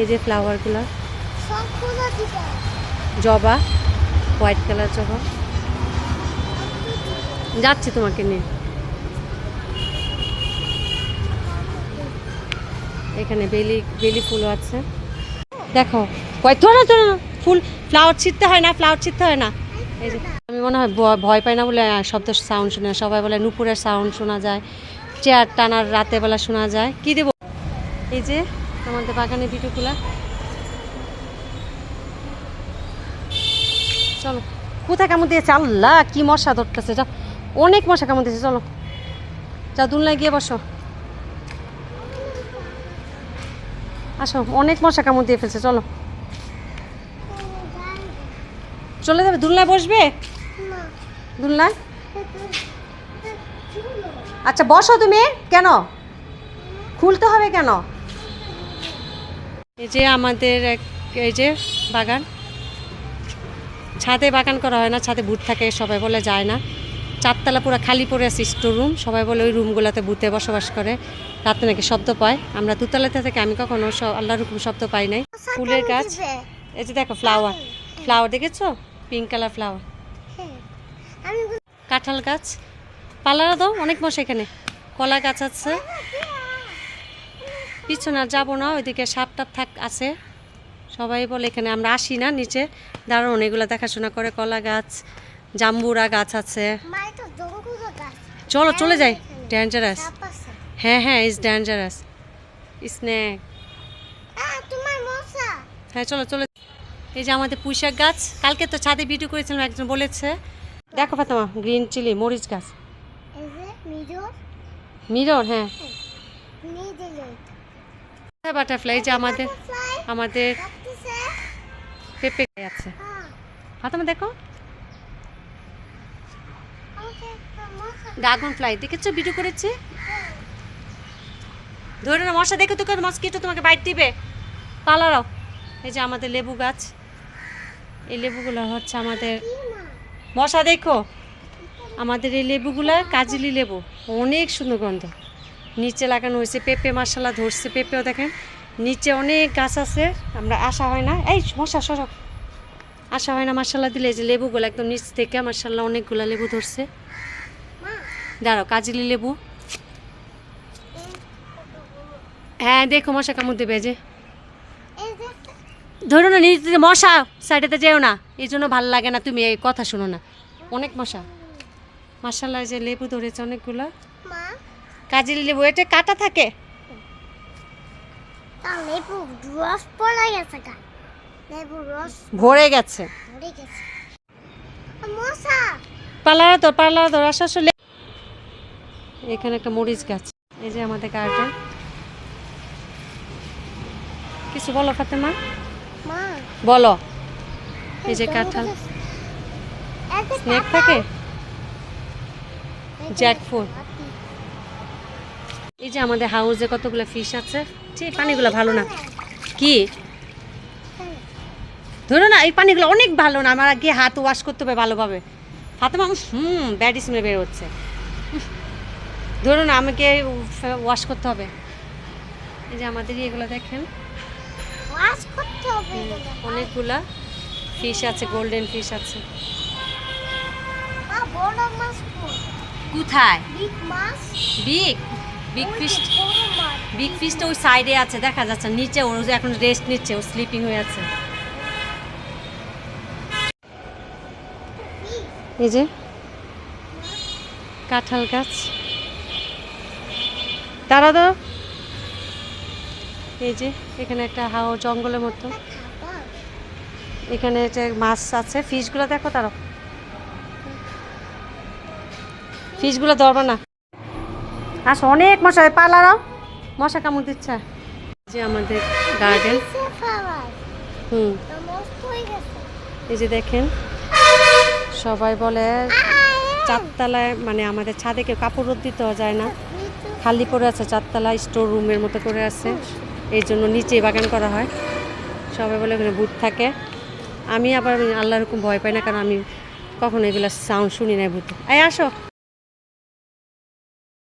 এই যে ফ্লাওয়ারগুলো জবা হোয়াইট কালার জবা। যাচ্ছি তোমাকে নিয়ে। এখানে বেলি বেলি ফুলও আছে। দেখো কয় তো না তো ফুল ফ্লাওয়ার ছিঁড়তে হয় না ফ্লাওয়ার ছিঁড়তে হয় না। এই যে আমি মনে হয় ভয় পাই না বলে শব্দ সাউন্ড শুনে। সবাই বলে নুপুরের সাউন্ড শোনা যায় চেয়ার টানার রাতে বেলা শোনা যায়। কি দেবো? এই যে আমাদের বাগানে বিটুকুলা চলো, কোথায় কামড় দিয়েছে? আল্লাহ, কি মশা ধরতেছে যা অনেক মশা কামড় দিয়েছে, চলো। যা দুলনায় গিয়ে বসো। আসো, অনেক মশা কামড় দিয়ে ফেলছে, চলো। চলে যাবে, দুলনায় বসবে? দুলনায়? আচ্ছা বসো তুমি, কেন? খুলতে হবে কেন? এই যে আমাদের এক এই যে বাগান। ছাদে বাগান করা হয় না ছাদে ভূত থাকে সবাই বলে যায় না। চারতলা পুরো খালি পড়ে আছে স্টোর রুম সবাই বলে ওই রুমগুলোতে ভূতে বসবাস করে। রাতে নাকি শব্দ পায়। আমরা দুতলাতে থেকে আমি কখনো আল্লাহর হুকুম শব্দ পাই নাই। ফুলের গাছ। এই যে দেখো ফ্লাওয়ার ফ্লাওয়ার দেখেছ? Pink colour flower. কাঁঠাল গাছ। পালারা দাও অনেক মশা এখানে। কলা গাছ আছে। পিছনে আর যাব না ওইদিকে সাপ টাপ থাক আছে। সবাই বলে এখানে আমরা আসি না নিচে। দারুণ এগুলো দেখাশোনা করে কলা গাছ জাম্বুরা গাছ আছে। চলো চলে যাই। ডেঞ্জারাস হ্যাঁ হ্যাঁ ইজ ডেঞ্জারাস স্নেক হ্যাঁ চলো চলে এই যে আমাদের পুঁইশাক গাছ কালকে তো ছাদে ভিডিও করেছিলাম একজন বলেছে। দেখো ফাতেমা গ্রিন চিলি মরিচ গাছ। মিরর। হ্যাঁ। মিজো বাটারফ্লাই যে আমাদের আমাদের পেঁপে আছে। হ্যাঁ। দেখো। ড্রাগন ফ্লাই দেখেছ? ভিডিও করেছি? ধরে না মশা দেখো তো মস্কিটো তোমাকে বাইট দিবে। পালারাও এই যে আমাদের লেবু গাছ। এই লেবুগুলো হচ্ছে আমাদের মশা দেখো। আমাদের এই লেবুগুলা কাজলি লেবু। অনেক সুন্দর গন্ধ। নিচে লাগানো হয়েছে, পেঁপে মশলা ধরছে, পেঁপেও দেখেন। নিচে অনেক গাছ আছে, আমরা আসা হয় না। এই মশা, সর আসা হয় না মাসাল্লাহ দিলে এই যে লেবুগুলো একদম নিচ থেকে মাসাল্লাহ অনেকগুলা লেবু ধরছে। দাঁড়াও, কাজলি লেবু। হ্যাঁ দেখো মশা কামড় দেবে যে। ধরো না নিজে মশা সাইডেতে যেও না। এই জন্য ভালো লাগে না, তুমি এই কথা শোনো না। অনেক মশা। মাসাল্লাহ যে লেবু ধরেছে অনেকগুলো। মা কাজলি লেবু এটা কাটা থাকে? লেবু রস পড়ে গেছে লেবু রস ভরে গেছে। পড়ে গেছে। মশা। পালারা তো পালারা তো আসো আসলে। এখানে একটা মরিচ গাছ। এই যে আমাদের গার্ডেন কিছু বলো ফাতেমা? মা। বলো। এই যে কাঁঠাল। স্নেক থাকে? জ্যাকফ্রুট। এই যে আমাদের হাউসে কতগুলো ফিশ আছে? ঠিক পানিগুলো ভালো না। কি? ধরো না এই পানিগুলো অনেক ভালো না আমার গিয়ে হাত ওয়াশ করতে হবে ভালোভাবে। হাতে মানুষ হুম ব্যাড স্মেল বের হচ্ছে। ধরো না আমাকে ওয়াশ করতে হবে। এই যে আমাদের এগুলো দেখেন। অনেকগুলা ফিশ আছে গোল্ডেন ফিশ আছে? কোথায়? বিগ বিগ ফিশ বিগ ফিশটা ওই সাইডে আছে দেখা যাচ্ছে। নিচে ওর যে এখন রেস্ট নিচ্ছে ও স্লিপিং হয়ে আছে। এই যে কাঁঠাল গাছ। দাঁড়া দাও এই যে এখানে একটা হাও জঙ্গলের মতো। এখানে যে মাছ আছে ফিশগুলো দেখো তারা ফিশগুলো ধরবো না। আসো অনেক মশা পালারাও মশা কামড় দিচ্ছে। যে আমাদের গার্ডেন হুম। তো নষ্ট হয়ে গেছে। এই যে দেখেন সবাই বলে চারতলায় মানে আমাদের ছাদে কেউ কাপড় রোদ দিতেও যায় না। খালি পড়ে আছে চারতলা স্টোর রুমের মতো করে আছে। এই জন্য নিচে বাগান করা হয়। সবাই বলে ওখানে ভূত থাকে। আমি আবার আল্লাহর রকম ভয় পাই না কারণ আমি কখনো এগুলো সাউন্ড শুনি না ভূত। এই আসো।